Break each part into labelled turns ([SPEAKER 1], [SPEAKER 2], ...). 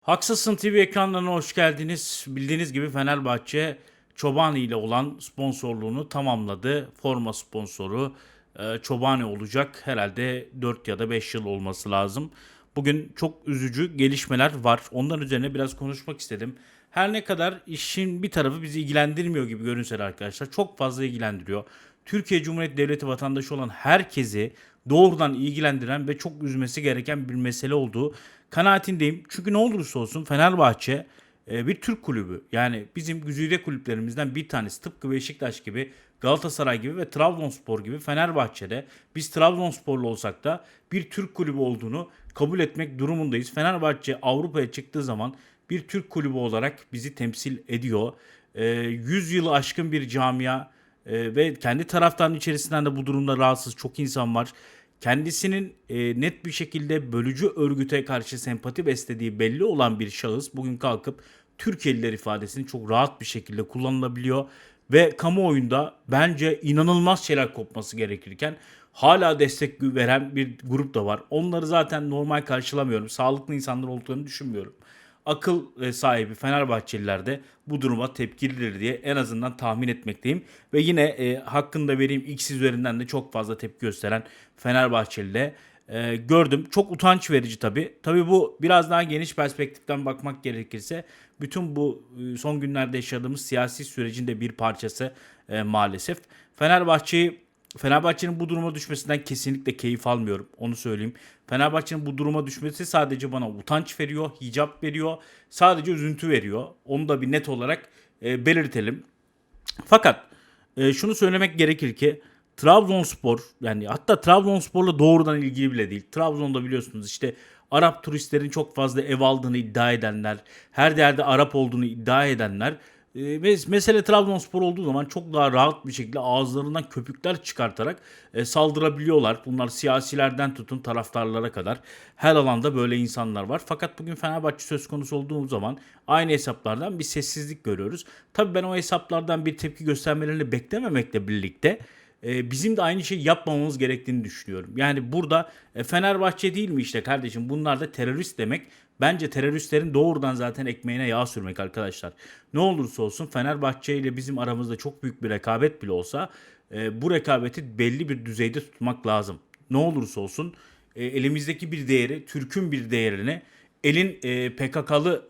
[SPEAKER 1] Haksızsın TV ekranlarına hoş geldiniz. Bildiğiniz gibi Fenerbahçe Çobani ile olan sponsorluğunu tamamladı. Forma sponsoru e, Çobani olacak. Herhalde 4 ya da 5 yıl olması lazım. Bugün çok üzücü gelişmeler var. Onların üzerine biraz konuşmak istedim. Her ne kadar işin bir tarafı bizi ilgilendirmiyor gibi görünse arkadaşlar çok fazla ilgilendiriyor. Türkiye Cumhuriyeti Devleti vatandaşı olan herkesi doğrudan ilgilendiren ve çok üzmesi gereken bir mesele olduğu kanaatindeyim. Çünkü ne olursa olsun Fenerbahçe e, bir Türk kulübü. Yani bizim güzide kulüplerimizden bir tanesi. Tıpkı Beşiktaş gibi, Galatasaray gibi ve Trabzonspor gibi Fenerbahçe'de biz Trabzonsporlu olsak da bir Türk kulübü olduğunu kabul etmek durumundayız. Fenerbahçe Avrupa'ya çıktığı zaman bir Türk kulübü olarak bizi temsil ediyor. E, 100 yılı aşkın bir camia e, ve kendi taraftarın içerisinden de bu durumda rahatsız çok insan var. Kendisinin e, net bir şekilde bölücü örgüte karşı sempati beslediği belli olan bir şahıs bugün kalkıp Türkiye'liler ifadesini çok rahat bir şekilde kullanılabiliyor ve kamuoyunda bence inanılmaz şeyler kopması gerekirken hala destek veren bir grup da var. Onları zaten normal karşılamıyorum. Sağlıklı insanlar olduklarını düşünmüyorum akıl e, sahibi Fenerbahçeliler de bu duruma tepkilidir diye en azından tahmin etmekteyim. Ve yine e, hakkında vereyim X üzerinden de çok fazla tepki gösteren Fenerbahçeli'de e, gördüm. Çok utanç verici tabii. Tabii bu biraz daha geniş perspektiften bakmak gerekirse bütün bu e, son günlerde yaşadığımız siyasi sürecin de bir parçası e, maalesef. Fenerbahçe'yi Fenerbahçe'nin bu duruma düşmesinden kesinlikle keyif almıyorum. Onu söyleyeyim. Fenerbahçe'nin bu duruma düşmesi sadece bana utanç veriyor, hicap veriyor. Sadece üzüntü veriyor. Onu da bir net olarak e, belirtelim. Fakat e, şunu söylemek gerekir ki Trabzonspor yani hatta Trabzonspor'la doğrudan ilgili bile değil. Trabzon'da biliyorsunuz işte Arap turistlerin çok fazla ev aldığını iddia edenler, her yerde Arap olduğunu iddia edenler mes- mesele Trabzonspor olduğu zaman çok daha rahat bir şekilde ağızlarından köpükler çıkartarak e, saldırabiliyorlar. Bunlar siyasilerden tutun taraftarlara kadar her alanda böyle insanlar var. Fakat bugün Fenerbahçe söz konusu olduğu zaman aynı hesaplardan bir sessizlik görüyoruz. Tabii ben o hesaplardan bir tepki göstermelerini beklememekle birlikte e, bizim de aynı şeyi yapmamamız gerektiğini düşünüyorum. Yani burada e, Fenerbahçe değil mi işte kardeşim bunlar da terörist demek. Bence teröristlerin doğrudan zaten ekmeğine yağ sürmek arkadaşlar. Ne olursa olsun Fenerbahçe ile bizim aramızda çok büyük bir rekabet bile olsa e, bu rekabeti belli bir düzeyde tutmak lazım. Ne olursa olsun e, elimizdeki bir değeri, Türk'ün bir değerini elin e, PKK'lı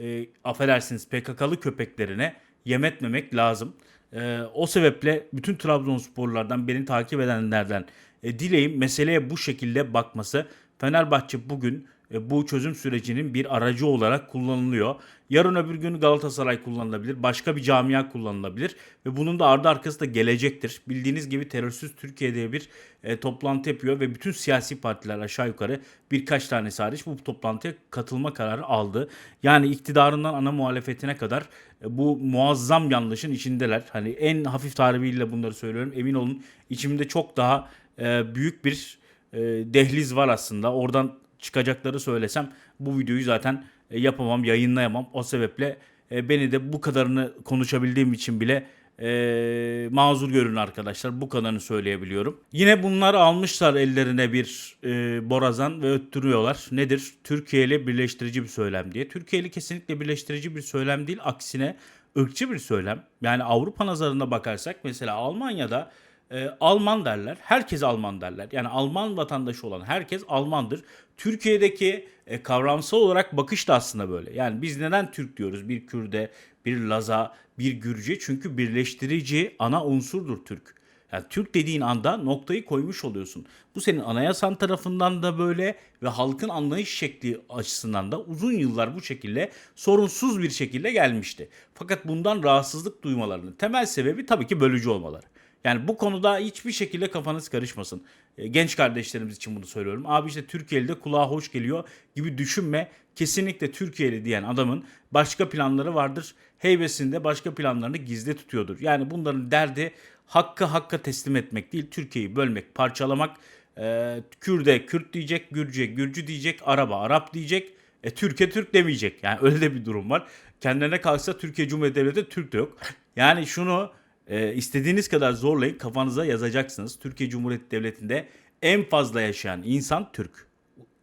[SPEAKER 1] e, affedersiniz PKK'lı köpeklerine yem etmemek lazım. E, o sebeple bütün Trabzonsporlardan beni takip edenlerden e, dileğim meseleye bu şekilde bakması. Fenerbahçe bugün bu çözüm sürecinin bir aracı olarak kullanılıyor. Yarın öbür gün Galatasaray kullanılabilir, başka bir camia kullanılabilir ve bunun da ardı arkası da gelecektir. Bildiğiniz gibi terörsüz Türkiye diye bir e, toplantı yapıyor ve bütün siyasi partiler aşağı yukarı birkaç tanesi hariç bu toplantıya katılma kararı aldı. Yani iktidarından ana muhalefetine kadar e, bu muazzam yanlışın içindeler. Hani en hafif tarihiyle bunları söylüyorum. Emin olun içimde çok daha e, büyük bir e, dehliz var aslında. Oradan çıkacakları söylesem bu videoyu zaten e, yapamam, yayınlayamam. O sebeple e, beni de bu kadarını konuşabildiğim için bile e, mazur görün arkadaşlar. Bu kadarını söyleyebiliyorum. Yine bunlar almışlar ellerine bir e, borazan ve öttürüyorlar. Nedir? Türkiye'li birleştirici bir söylem diye. Türkiye'li kesinlikle birleştirici bir söylem değil. Aksine ırkçı bir söylem. Yani Avrupa nazarına bakarsak mesela Almanya'da e, Alman derler. Herkes Alman derler. Yani Alman vatandaşı olan herkes Almandır. Türkiye'deki e, kavramsal olarak bakış da aslında böyle. Yani biz neden Türk diyoruz? Bir Kürde, bir Laza, bir Gürcü. Çünkü birleştirici ana unsurdur Türk. Yani Türk dediğin anda noktayı koymuş oluyorsun. Bu senin anayasan tarafından da böyle ve halkın anlayış şekli açısından da uzun yıllar bu şekilde sorunsuz bir şekilde gelmişti. Fakat bundan rahatsızlık duymalarının temel sebebi tabii ki bölücü olmaları. Yani bu konuda hiçbir şekilde kafanız karışmasın. E, Genç kardeşlerimiz için bunu söylüyorum. Abi işte Türkiye'li de kulağa hoş geliyor gibi düşünme. Kesinlikle Türkiye'li diyen adamın başka planları vardır. Heybesinde başka planlarını gizli tutuyordur. Yani bunların derdi hakkı hakka teslim etmek değil. Türkiye'yi bölmek, parçalamak. E, Kürde Kürt diyecek, Gürcü Gürcü diyecek, Araba Arap diyecek. E, Türkiye Türk demeyecek. Yani öyle de bir durum var. Kendilerine kalksa Türkiye Cumhuriyeti Devleti Türk de yok. Yani şunu e, istediğiniz kadar zorlayın kafanıza yazacaksınız. Türkiye Cumhuriyeti Devleti'nde en fazla yaşayan insan Türk.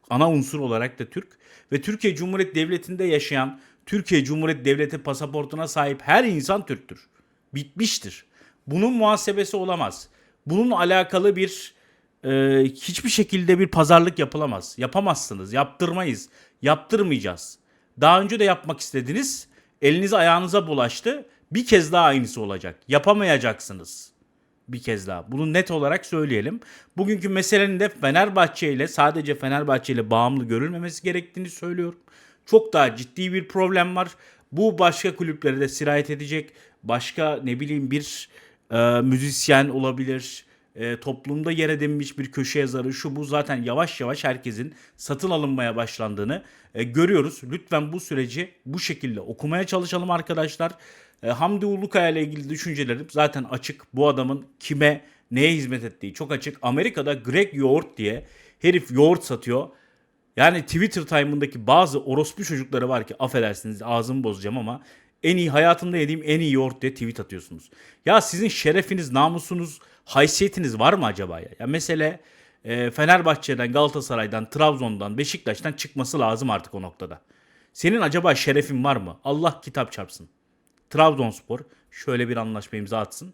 [SPEAKER 1] Ana unsur olarak da Türk. Ve Türkiye Cumhuriyeti Devleti'nde yaşayan, Türkiye Cumhuriyeti Devleti pasaportuna sahip her insan Türktür. Bitmiştir. Bunun muhasebesi olamaz. Bunun alakalı bir e, hiçbir şekilde bir pazarlık yapılamaz. Yapamazsınız. Yaptırmayız. Yaptırmayacağız. Daha önce de yapmak istediniz. Eliniz ayağınıza bulaştı. Bir kez daha aynısı olacak. Yapamayacaksınız. Bir kez daha. Bunu net olarak söyleyelim. Bugünkü meselenin de Fenerbahçe ile sadece Fenerbahçe ile bağımlı görülmemesi gerektiğini söylüyorum. Çok daha ciddi bir problem var. Bu başka kulüplere de sirayet edecek. Başka ne bileyim bir e, müzisyen olabilir. E, toplumda yer edinmiş bir köşe yazarı şu bu zaten yavaş yavaş herkesin satın alınmaya başlandığını e, görüyoruz. Lütfen bu süreci bu şekilde okumaya çalışalım arkadaşlar. E, Hamdi Ulukaya ile ilgili düşüncelerim zaten açık. Bu adamın kime neye hizmet ettiği çok açık. Amerika'da Greg Yoğurt diye herif yoğurt satıyor. Yani Twitter time'ındaki bazı orospu çocukları var ki affedersiniz ağzımı bozacağım ama en iyi hayatımda yediğim en iyi yoğurt diye tweet atıyorsunuz. Ya sizin şerefiniz, namusunuz, haysiyetiniz var mı acaba ya? Ya mesele e, Fenerbahçe'den, Galatasaray'dan, Trabzon'dan, Beşiktaş'tan çıkması lazım artık o noktada. Senin acaba şerefin var mı? Allah kitap çarpsın. Trabzonspor şöyle bir anlaşma imza atsın.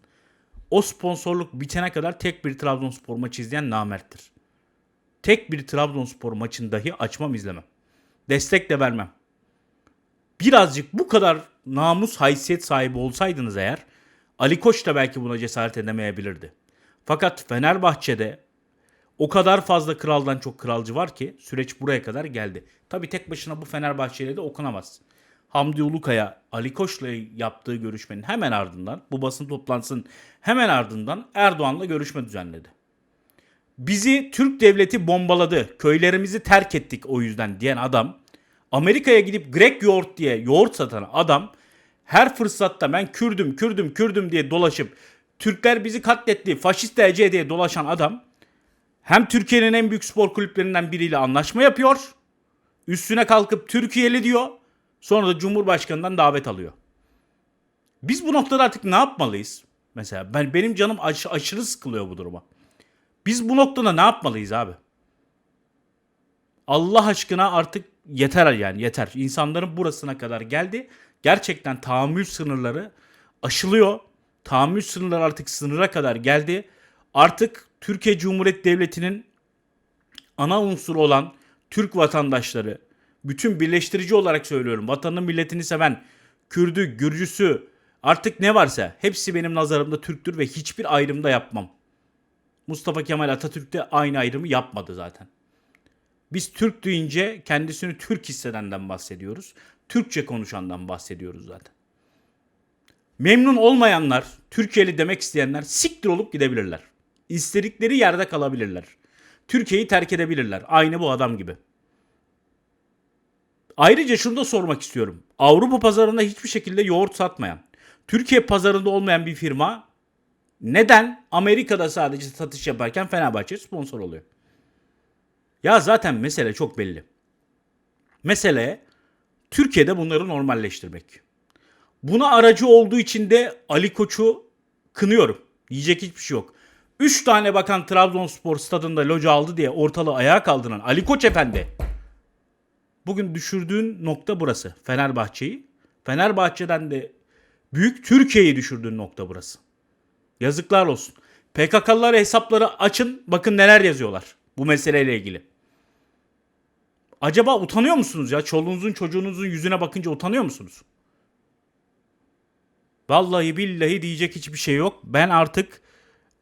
[SPEAKER 1] O sponsorluk bitene kadar tek bir Trabzonspor maçı izleyen namerttir. Tek bir Trabzonspor maçını dahi açmam izlemem. Destek de vermem. Birazcık bu kadar namus haysiyet sahibi olsaydınız eğer Ali Koç da belki buna cesaret edemeyebilirdi. Fakat Fenerbahçe'de o kadar fazla kraldan çok kralcı var ki süreç buraya kadar geldi. Tabi tek başına bu Fenerbahçe'yle de okunamaz. Hamdi Ulukaya Ali Koç'la yaptığı görüşmenin hemen ardından bu basın toplantısının hemen ardından Erdoğan'la görüşme düzenledi. Bizi Türk devleti bombaladı. Köylerimizi terk ettik o yüzden diyen adam Amerika'ya gidip Grek yoğurt diye yoğurt satan adam her fırsatta ben Kürdüm, Kürdüm, Kürdüm diye dolaşıp Türkler bizi katletti, faşist DC diye dolaşan adam hem Türkiye'nin en büyük spor kulüplerinden biriyle anlaşma yapıyor. Üstüne kalkıp Türkiye'li diyor. Sonra da Cumhurbaşkanı'ndan davet alıyor. Biz bu noktada artık ne yapmalıyız? Mesela ben benim canım aş- aşırı sıkılıyor bu duruma. Biz bu noktada ne yapmalıyız abi? Allah aşkına artık yeter yani yeter. İnsanların burasına kadar geldi. Gerçekten tahammül sınırları aşılıyor. Tahammül sınırları artık sınıra kadar geldi. Artık Türkiye Cumhuriyeti Devleti'nin ana unsuru olan Türk vatandaşları, bütün birleştirici olarak söylüyorum. Vatanını milletini seven Kürdü, Gürcüsü artık ne varsa hepsi benim nazarımda Türktür ve hiçbir ayrımda yapmam. Mustafa Kemal Atatürk de aynı ayrımı yapmadı zaten. Biz Türk deyince kendisini Türk hissedenden bahsediyoruz. Türkçe konuşandan bahsediyoruz zaten. Memnun olmayanlar, Türkiye'li demek isteyenler siktir olup gidebilirler. İstedikleri yerde kalabilirler. Türkiye'yi terk edebilirler. Aynı bu adam gibi. Ayrıca şunu da sormak istiyorum. Avrupa pazarında hiçbir şekilde yoğurt satmayan, Türkiye pazarında olmayan bir firma neden Amerika'da sadece satış yaparken Fenerbahçe sponsor oluyor? Ya zaten mesele çok belli. Mesele Türkiye'de bunları normalleştirmek. Buna aracı olduğu için de Ali Koç'u kınıyorum. Yiyecek hiçbir şey yok. 3 tane bakan Trabzonspor stadında loca aldı diye ortalığı ayağa kaldıran Ali Koç efendi. Bugün düşürdüğün nokta burası. Fenerbahçe'yi. Fenerbahçe'den de büyük Türkiye'yi düşürdüğün nokta burası. Yazıklar olsun. PKK'lılara hesapları açın. Bakın neler yazıyorlar bu meseleyle ilgili. Acaba utanıyor musunuz ya? Çoluğunuzun çocuğunuzun yüzüne bakınca utanıyor musunuz? Vallahi billahi diyecek hiçbir şey yok. Ben artık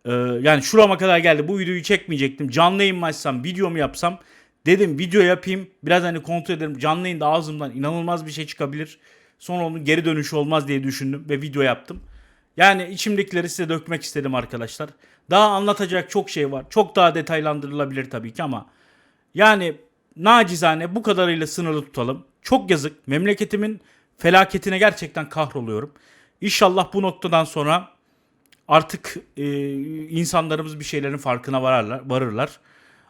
[SPEAKER 1] e, yani şurama kadar geldi. Bu videoyu çekmeyecektim. Canlı yayın açsam, video mu yapsam? Dedim video yapayım. Biraz hani kontrol ederim. Canlı yayında ağzımdan inanılmaz bir şey çıkabilir. Sonra onun geri dönüşü olmaz diye düşündüm ve video yaptım. Yani içimdekileri size dökmek istedim arkadaşlar. Daha anlatacak çok şey var. Çok daha detaylandırılabilir tabii ki ama yani nacizane bu kadarıyla sınırlı tutalım. Çok yazık. Memleketimin felaketine gerçekten kahroluyorum. İnşallah bu noktadan sonra artık e, insanlarımız bir şeylerin farkına vararlar, varırlar.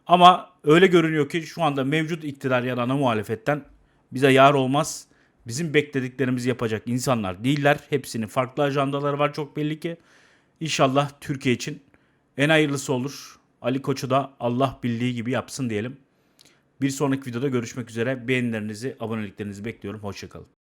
[SPEAKER 1] Ama öyle görünüyor ki şu anda mevcut iktidar ya da ana muhalefetten bize yar olmaz. Bizim beklediklerimizi yapacak insanlar değiller. Hepsinin farklı ajandaları var çok belli ki. İnşallah Türkiye için en hayırlısı olur. Ali Koç'u da Allah bildiği gibi yapsın diyelim. Bir sonraki videoda görüşmek üzere. Beğenilerinizi, aboneliklerinizi bekliyorum. Hoşçakalın.